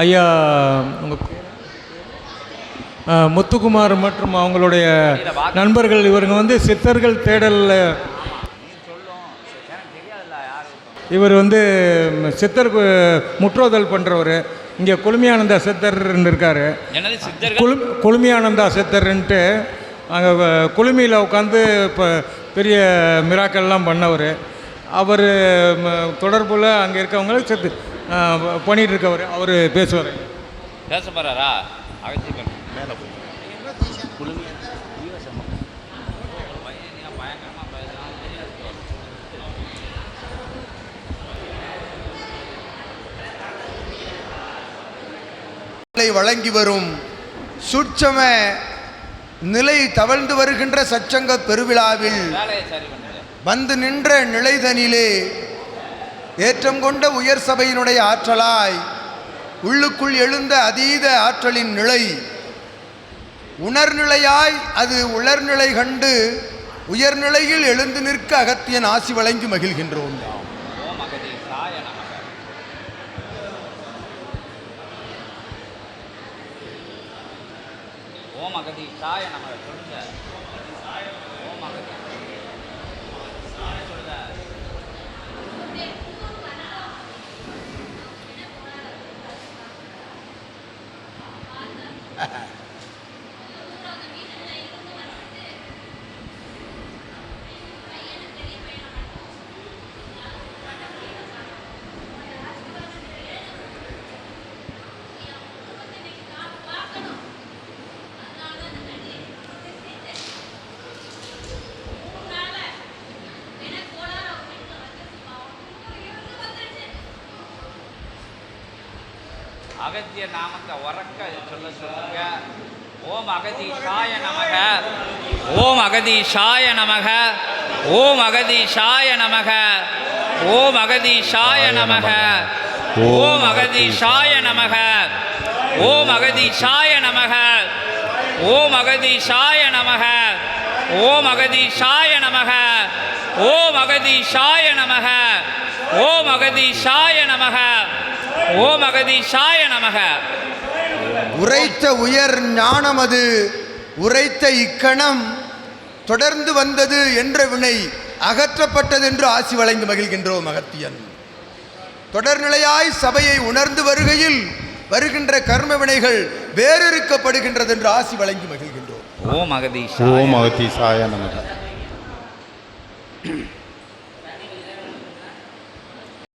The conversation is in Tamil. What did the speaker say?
ஐயா உங்க ஆ, முத்துக்குமார் மற்றும் அவங்களுடைய நண்பர்கள் இவருங்க வந்து சித்தர்கள் தேடலில். இவர் வந்து சித்தர் முற்றோதல் பண்ணுறவர் இங்கே குளுமியானந்தா சித்தர்னு இருக்கார். குளு குளுமியானந்தா சித்தர்ன்ட்டு அங்கே குளுமியில் உட்காந்து இப்போ பெரிய மிராக்கள்லாம் பண்ணவர். அவர் தொடர்புல அங்கே இருக்கவங்கள செத்து பண்ணிகிட்டு இருக்கவர் அவர் பேசுவார். பேச நிலை வழங்கி வரும் சுட்சம நிலை தவழ்ந்து வருகின்ற சச்சங்க பெருவிழாவில் வந்து நின்ற நிலைதனிலே ஏற்றம் கொண்ட உயர் சபையினுடைய ஆற்றலாய் உள்ளுக்குள் எழுந்த அதீத ஆற்றலின் நிலை. உணர்நிலையாய் அது உலர்நிலை கண்டு உயர்நிலையில் எழுந்து நிற்க அகத்தியன் ஆசி வழங்கி மகிழ்கின்றோம். ஓம் அகதி சாய அகத்திய நாமத்தை உறக்க சொல்ல சொல்லுங்க ஓம் அகதீஷாய நமக ஓம் அகதீஷாய நமக ஓம் அகதீஷாய நமக ஓம் அகதீஷாய நமக ஓம் அகதீஷாய நமக ஓம் அகதீஷாய நமக ஓம் அகதீஷாய நமக ஓம் அகதீஷாய நமக ஓம் அகதீஷாய நமக ஓம் அகதீஷாய நமக ஓம் அகதீஷாய நமக. உரைத்த உயர் ஞானம் அது உரைத்த இக்கணம் தொடர்ந்து வந்தது என்ற வினை அகற்றப்பட்டது என்று ஆசி வழங்கி மகிழ்கின்றோம் அகத்தியன். தொடர்நிலையாய் சபையை உணர்ந்து வருகையில் வருகின்ற கர்ம வினைகள் வேறறுக்கப்படுகின்றது என்று ஆசி வழங்கி மகிழ்கின்றோம். ஓம் அகதீஷாய ஓம் அகத்தீசாய நமக.